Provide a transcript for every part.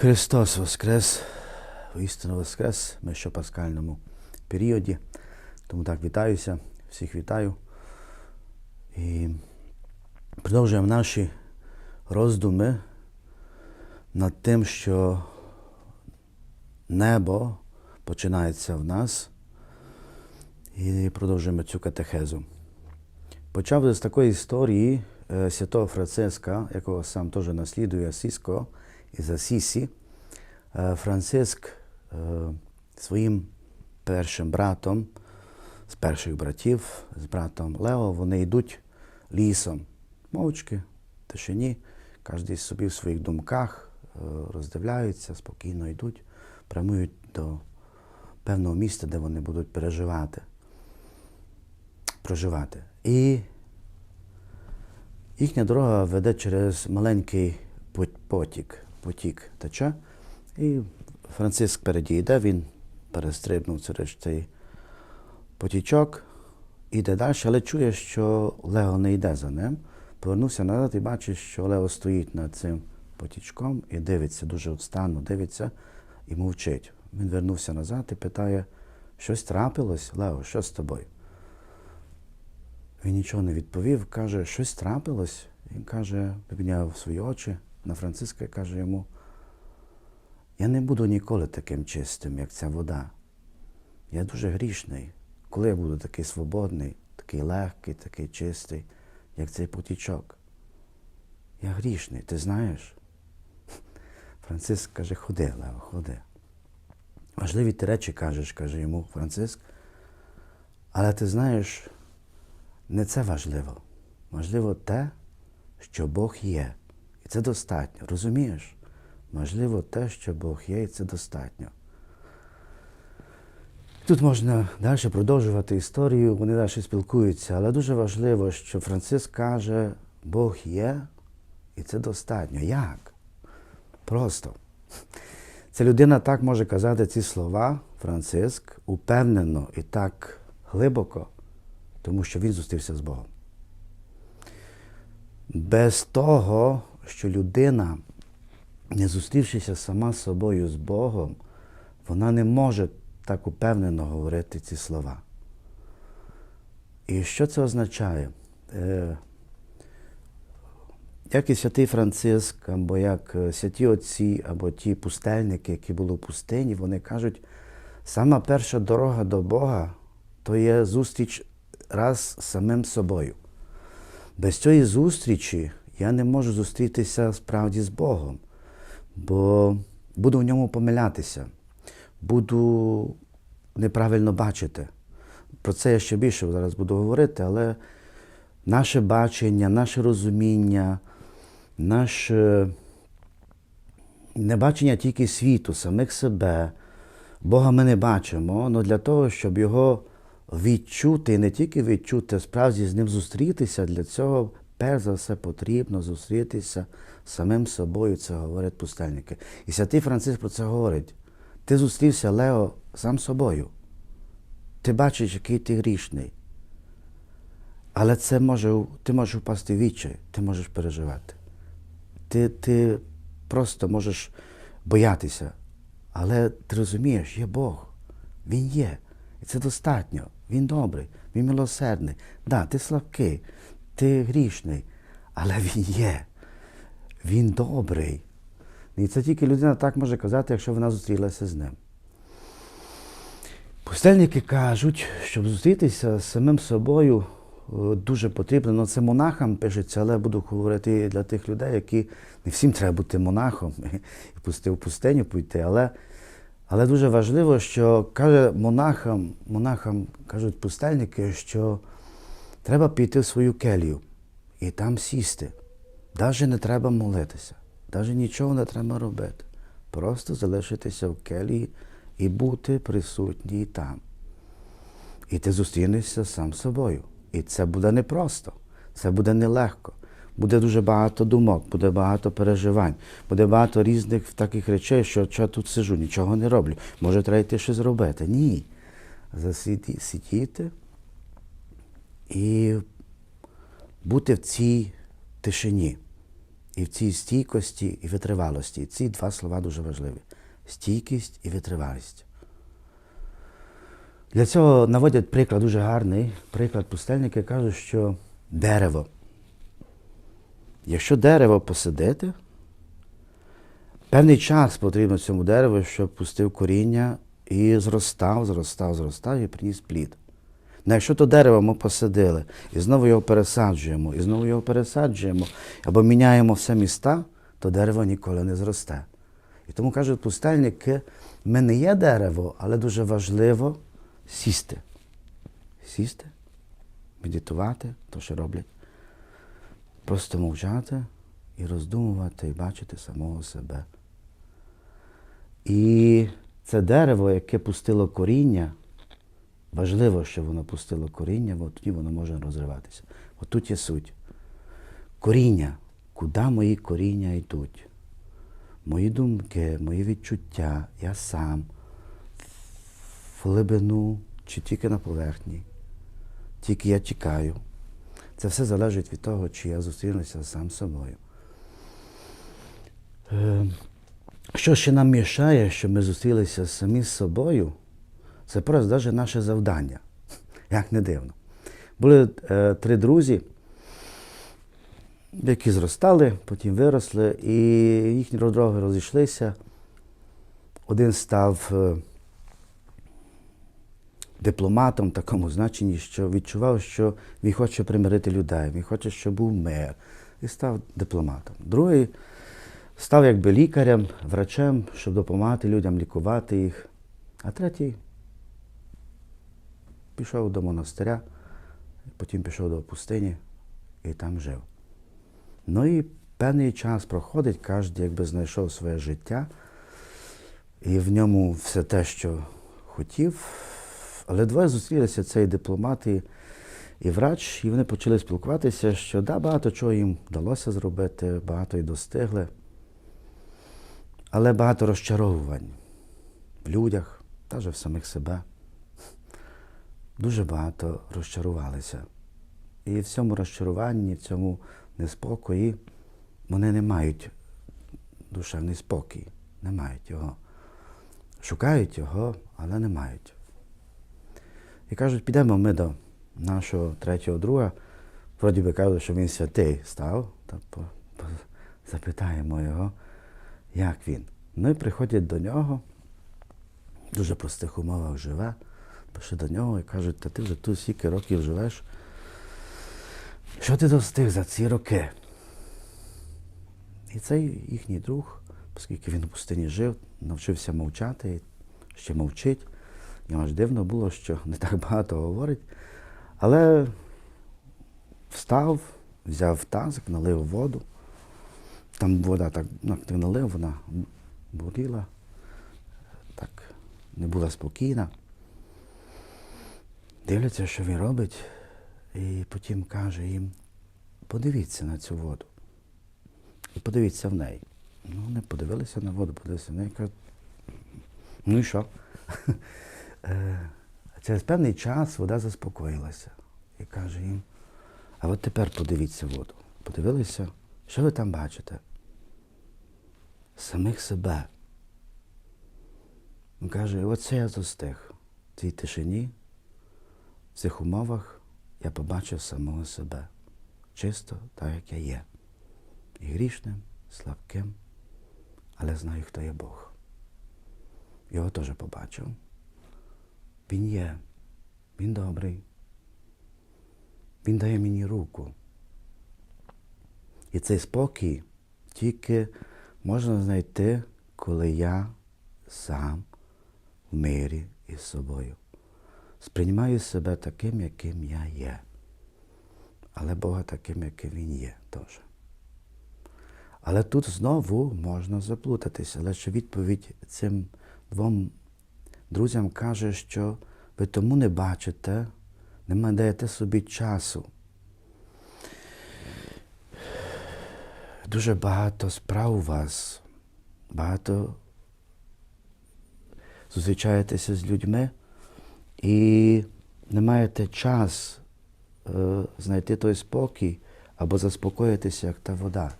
Христос Воскрес, істинно Воскрес, ми ще в пасхальному періоді. Тому так вітаюся, всіх вітаю. І продовжуємо наші роздуми над тим, що небо починається в нас. І продовжуємо цю катехезу. Почав з такої історії е, святого Франциска, якого сам теж наслідує Асіського, із Асісі. Е, Франциск е, своїм першим братом, з перших братів, з братом Лео, вони йдуть лісом, мовчки, тишині, кожен собі в своїх думках е, роздивляються, спокійно йдуть, прямують до певного місця, де вони будуть переживати, проживати. І їхня дорога веде через маленький потік, потік тече. І Франциск переді йде, він перестрибнув через цей потічок, іде далі, але чує, що Лео не йде за ним. Повернувся назад і бачить, що Лео стоїть над цим потічком і дивиться, дуже встану, дивиться і мовчить. Він вернувся назад і питає, щось трапилось, Лео, що з тобою? Він нічого не відповів, каже, щось трапилось. Він каже, підняв свої очі на Франциска і каже йому, я не буду ніколи таким чистим, як ця вода. Я дуже грішний. Коли я буду такий свободний, такий легкий, такий чистий, як цей потічок? Я грішний, ти знаєш? Франциск каже, ходи, Лео, ходи. Важливі ти речі кажеш, каже йому Франциск. Але ти знаєш, не це важливо. Важливо те, що Бог є. Це достатньо. Розумієш? Важливо те, що Бог є, і це достатньо. Тут можна далі продовжувати історію, вони далі спілкуються, але дуже важливо, що Франциск каже, Бог є, і це достатньо. Як? Просто. Ця людина так може казати ці слова, Франциск, упевнено і так глибоко, тому що він зустрівся з Богом. Без того, що людина, не зустрівшися сама з собою з Богом, вона не може так упевнено говорити ці слова. І що це означає? Е, як і святий Франциск, або як е, святі отці, або ті пустельники, які були в пустині, вони кажуть, сама перша дорога до Бога то є зустріч раз з самим собою. Без цієї зустрічі я не можу зустрітися справді з Богом, бо буду в ньому помилятися, буду неправильно бачити. Про це я ще більше зараз буду говорити, але наше бачення, наше розуміння, наше не бачення тільки світу, самих себе. Бога ми не бачимо, але для того, щоб його відчути, і не тільки відчути, а справді з ним зустрітися, для цього перш за все потрібно зустрітися з самим собою, це говорять пустельники. І святий Франциск про це говорить. Ти зустрівся, Лео, сам собою. Ти бачиш, який ти грішний. Але це може, ти можеш впасти в відчай, ти можеш переживати. Ти, ти просто можеш боятися. Але ти розумієш, є Бог. Він є. І це достатньо. Він добрий, він милосердний. Да, ти слабкий, ти грішний, але він є. Він добрий. І це тільки людина так може казати, якщо вона зустрілася з ним. Пустельники кажуть, щоб зустрітися з самим собою е, дуже потрібно. Ну, це монахам пишеться, але буду говорити для тих людей, які не всім треба бути монахом і пусти в пустиню пойти. Але, але дуже важливо, що каже монахам, монахам кажуть пустельники, що треба піти в свою келію і там сісти. Навіть не треба молитися, навіть нічого не треба робити. Просто залишитися в келії і бути присутній там. І ти зустрінешся сам з собою. І це буде непросто, це буде нелегко. Буде дуже багато думок, буде багато переживань, буде багато різних таких речей, що я тут сижу, нічого не роблю. Може, треба йти щось зробити. Ні. Засіді, сидіти і бути в цій тишині. І в цій стійкості і витривалості. Ці два слова дуже важливі: стійкість і витривалість. Для цього наводять приклад дуже гарний. Приклад пустельники кажуть, що дерево. Якщо дерево посадити, певний час потрібно цьому дереву, щоб пустив коріння і зростав, зростав, зростав і приніс плід. Ну, якщо то дерево ми посадили, і знову його пересаджуємо, і знову його пересаджуємо, або міняємо все міста, то дерево ніколи не зросте. І тому кажуть пустельники, ми не є дерево, але дуже важливо сісти. Сісти, медитувати, то що роблять. Просто мовчати і роздумувати, і бачити самого себе. І це дерево, яке пустило коріння, важливо, що воно пустило коріння, бо тоді воно може розриватися. От тут є суть. Коріння. Куди мої коріння йдуть? Мої думки, мої відчуття, я сам, в глибину чи тільки на поверхні. Тільки я тікаю. Це все залежить від того, чи я зустрінуся сам собою. Е, Що ще нам мішає, щоб ми зустрілися самі з собою, це просто навіть наше завдання. Як не дивно. Були е, три друзі, які зростали, потім виросли, і їхні дороги розійшлися. Один став е, дипломатом в такому значенні, що відчував, що він хоче примирити людей, він хоче, щоб був мир, і став дипломатом. Другий став якби лікарем, врачем, щоб допомагати людям, лікувати їх. А третій пішов до монастиря, потім пішов до пустині і там жив. Ну і певний час проходить, кожен якби знайшов своє життя, і в ньому все те, що хотів. Але двоє зустрілися цей дипломат і, і врач, і вони почали спілкуватися, що да, багато чого їм вдалося зробити, багато і достигли. Але багато розчаровувань в людях, навіть в самих себе. Дуже багато розчарувалися. І в цьому розчаруванні, в цьому неспокої вони не мають душевний спокій, не мають його. Шукають його, але не мають. І кажуть, підемо ми до нашого третього друга. Вроді би кажуть, що він святий став, то запитаємо його, як він. Ну і приходять до нього, в дуже простих умовах живе, пише до нього і кажуть, та ти вже тут стільки років живеш. Що ти достиг за ці роки? І цей їхній друг, оскільки він у пустині жив, навчився мовчати, ще мовчить. Йому аж дивно було, що не так багато говорить. Але встав, взяв тазик, налив воду. Там вода так ну, налив, вона буріла, так не була спокійна. Дивляться, що він робить, і потім каже їм, подивіться на цю воду. І подивіться в неї. Ну, вони подивилися на воду, подивилися в неї і кажуть, ну і що? Е, Через певний час вода заспокоїлася і каже їм, а от тепер подивіться воду. Подивилися, що ви там бачите? Самих себе. Він каже, оце я застиг. В цій тишині, в цих умовах я побачив самого себе. Чисто так, як я є. І грішним, слабким, але знаю, хто є Бог. Його теж побачив. Він є, він добрий. Він дає мені руку. І цей спокій тільки можна знайти, коли я сам в мирі із собою. Сприймаю себе таким, яким я є. Але Бога таким, яким Він є теж. Але тут знову можна заплутатися. Але що відповідь цим двом друзям каже, що ви тому не бачите, не даєте собі часу. Дуже багато справ у вас, багато зустрічаєтеся з людьми і не маєте час е, знайти той спокій або заспокоїтися, як та вода.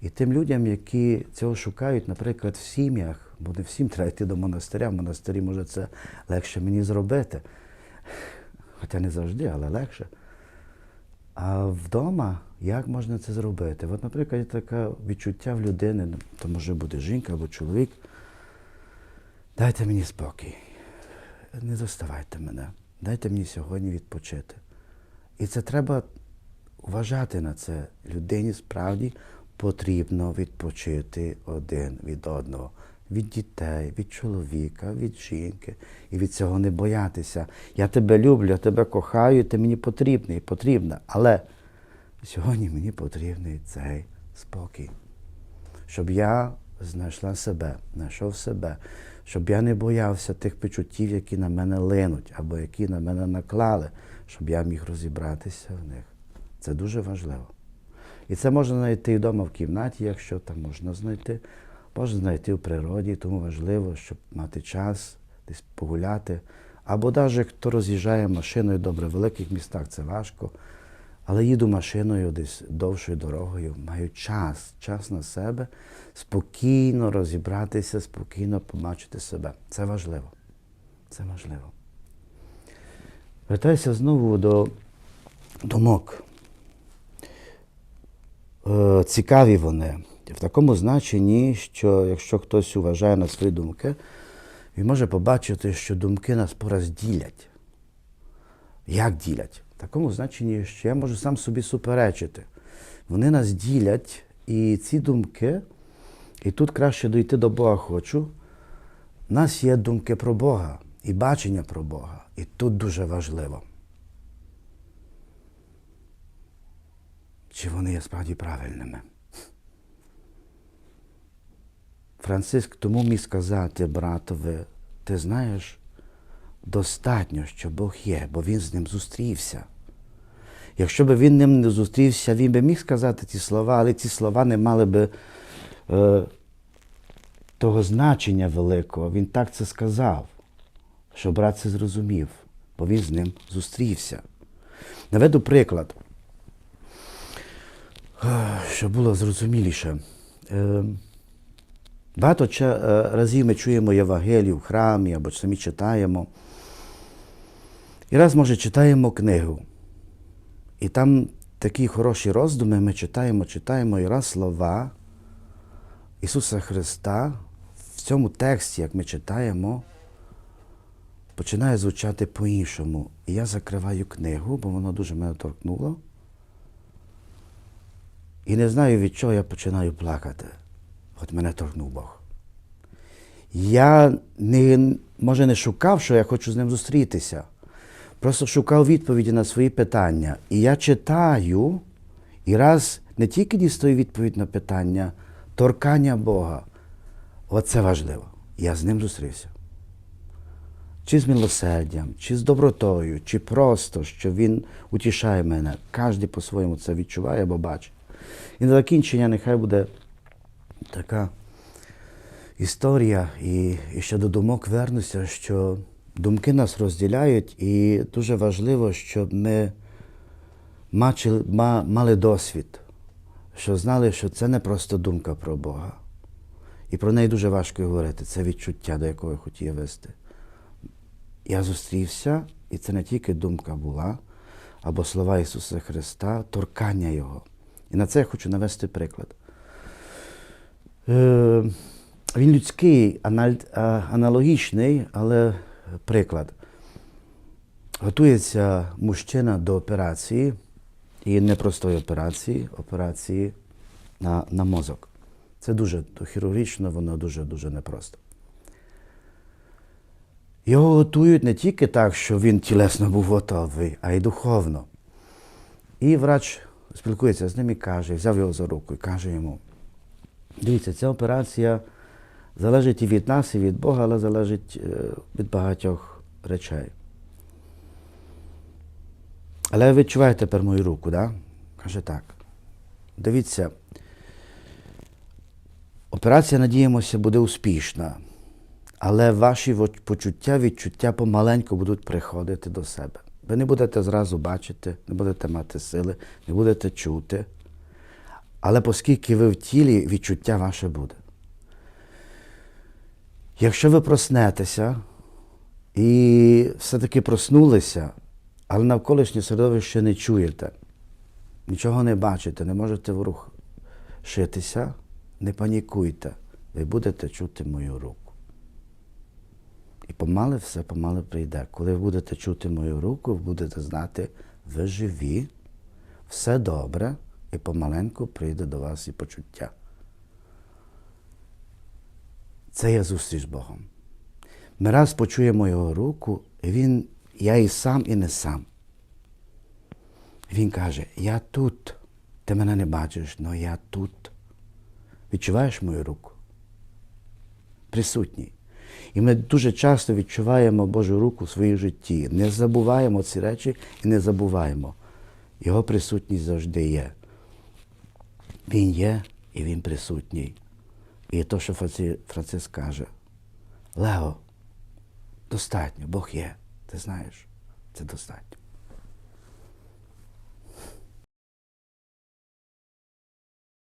І тим людям, які цього шукають, наприклад, в сім'ях, бо не всім треба йти до монастиря, в монастирі може це легше мені зробити. Хоча не завжди, але легше. А вдома як можна це зробити? От, наприклад, є таке відчуття в людини, то може бути жінка або чоловік. Дайте мені спокій. Не заставайте мене. Дайте мені сьогодні відпочити. І це треба вважати на це. Людині справді потрібно відпочити один від одного. Від дітей, від чоловіка, від жінки. І від цього не боятися. Я тебе люблю, я тебе кохаю, ти мені потрібний, потрібна. Але сьогодні мені потрібний цей спокій. Щоб я знайшла себе, знайшов себе, щоб я не боявся тих почуттів, які на мене линуть, або які на мене наклали, щоб я міг розібратися в них. Це дуже важливо. І це можна знайти вдома в кімнаті, якщо там можна знайти. Можна знайти в природі, тому важливо, щоб мати час десь погуляти. Або навіть хто роз'їжджає машиною, добре, в великих містах це важко. Але їду машиною десь довшою дорогою, маю час, час на себе, спокійно розібратися, спокійно побачити себе. Це важливо. Це важливо. Вертаюся знову до думок. Е, Цікаві вони. В такому значенні, що якщо хтось вважає на свої думки, він може побачити, що думки нас пораз ділять. Як ділять? Такому значенні, що я можу сам собі суперечити. Вони нас ділять, і ці думки, і тут краще дойти до Бога хочу. У нас є думки про Бога і бачення про Бога. І тут дуже важливо. Чи вони є справді правильними? Франциск тому міг сказати братові, ти знаєш, достатньо, що Бог є, бо він з ним зустрівся. Якщо б він ним не зустрівся, він би міг сказати ці слова, але ці слова не мали би е, того значення великого. Він так це сказав, що брат це зрозумів, бо він з ним зустрівся. Наведу приклад, е, щоб було зрозуміліше. Е, Багато е, разів ми чуємо Євангелію в храмі або самі читаємо. І раз, може, читаємо книгу. І там такі хороші роздуми ми читаємо, читаємо, і раз слова Ісуса Христа в цьому тексті, як ми читаємо, починає звучати по-іншому. І я закриваю книгу, бо воно дуже мене торкнуло. І не знаю, від чого я починаю плакати. От мене торкнув Бог. Я не, може не шукав, що я хочу з ним зустрітися. Просто шукав відповіді на свої питання. І я читаю, і раз не тільки дістаю відповідь на питання, торкання Бога. Оце важливо. Я з ним зустрівся. Чи з милосердям, чи з добротою, чи просто, що він утішає мене. Кожен по-своєму це відчуває або бачить. І на закінчення нехай буде така історія, і, і ще до думок вернуся, що думки нас розділяють, і дуже важливо, щоб ми мали досвід, що знали, що це не просто думка про Бога. І про неї дуже важко говорити. Це відчуття, до якого я хотів вести. Я зустрівся, і це не тільки думка була, або слова Ісуса Христа, торкання Його. І на це я хочу навести приклад. Е, він людський, аналогічний, але приклад. Готується мужчина до операції, і непростої операції, операції на, на мозок. Це дуже хірургічно, воно дуже-дуже непросто. Його готують не тільки так, що він тілесно був готовий, а й духовно. І врач спілкується з ним і каже, взяв його за руку і каже йому: дивіться, ця операція залежить і від нас, і від Бога, але залежить е, від багатьох речей. Але ви відчуваєте тепер мою руку, да? Каже так. Дивіться, операція, надіємося, буде успішна, але ваші почуття, відчуття помаленьку будуть приходити до себе. Ви не будете зразу бачити, не будете мати сили, не будете чути. Але оскільки ви в тілі, відчуття ваше буде. Якщо ви проснетеся і все-таки проснулися, але навколишнє середовище не чуєте, нічого не бачите, не можете ворушитися, не панікуйте, ви будете чути мою руку. І помале все помале прийде. Коли ви будете чути мою руку, ви будете знати, ви живі, все добре, і помаленьку прийде до вас і почуття. Це є зустріч з Богом. Ми раз почуємо його руку, і він, я і сам, і не сам. Він каже: Я тут. Ти мене не бачиш, але я тут. Відчуваєш мою руку? Присутній. І ми дуже часто відчуваємо Божу руку в своїй житті. Не забуваємо ці речі і не забуваємо. Його присутність завжди є. Він є і він присутній. І то, що Франциск каже, Лео, достатньо, Бог є. Ти знаєш, це достатньо.